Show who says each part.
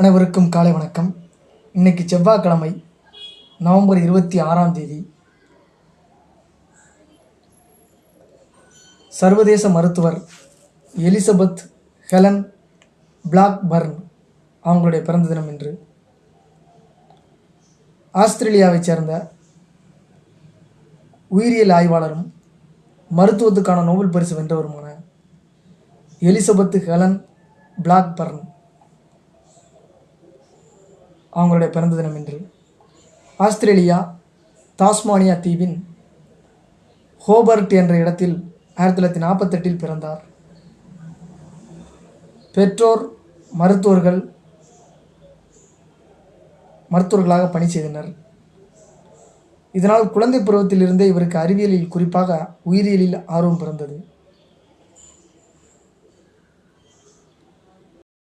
Speaker 1: அனைவருக்கும் காலை வணக்கம். இன்னைக்கு செவ்வாய்க்கிழமை நவம்பர் இருபத்தி ஆறாம் தேதி. சர்வதேச மருத்துவர் எலிசபெத் ஹெலன் பிளாக்பர்ன் அவங்களுடைய பிறந்த தினம் இன்று. ஆஸ்திரேலியாவைச் சேர்ந்த உயிரியல் ஆய்வாளரும் மருத்துவத்துக்கான நோபல் பரிசு வென்றவருமான எலிசபெத் ஹெலன் பிளாக்பர்ன் அவங்களுடைய பிறந்த தினம் என்று ஆஸ்திரேலியா தாஸ்மானியா தீவின் ஹோபர்ட் என்ற இடத்தில் ஆயிரத்தி தொள்ளாயிரத்தி நாற்பத்தெட்டில் பிறந்தார். பெற்றோர் மருத்துவர்கள் மருத்துவர்களாக பணி செய்தனர். இதனால் குழந்தை பருவத்திலிருந்தே இவருக்கு அறிவியலில் குறிப்பாக உயிரியலில் ஆர்வம் பிறந்தது.